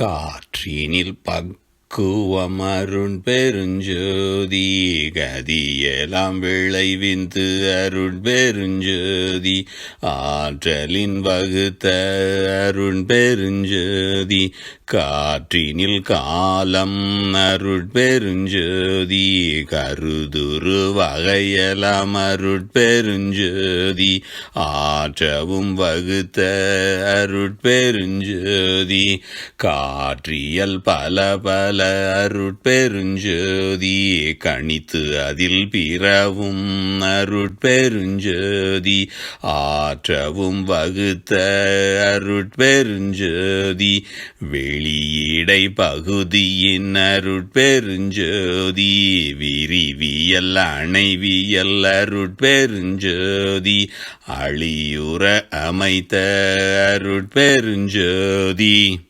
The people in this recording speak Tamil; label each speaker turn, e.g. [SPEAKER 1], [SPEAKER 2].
[SPEAKER 1] காற்றினில் பக்குவமருண் பெருஞ்சோதி கதியெல்லாம் விளைவிந்து அருண் பெருஞ்சோதி ஆற்றலின் வகுத்த அருண் பெருஞ்சோதி காற்றினில் காலம் அருட் பெருஞ்சோதி கருதுரு வகையெல்லாம் அருட் பெருஞ்சோதி ஆற்றவும் வகுத்த அருட் பெருஞ்சோதி காற்றியல் பல பல அருட்பெருஞ்சோதி கணித்து அதில் பிறவும் அருட்பெருஞ்சோதி ஆற்றவும் வகுத்த அருட்பெருஞ்சோதி வெளியீடை பகுதியின் அருட்பெருஞ்சோதி விரிவியல் அணைவியல் அருட்பெருஞ்சோதி அழியுற அமைத்த அருட்பெருஞ்சோதி.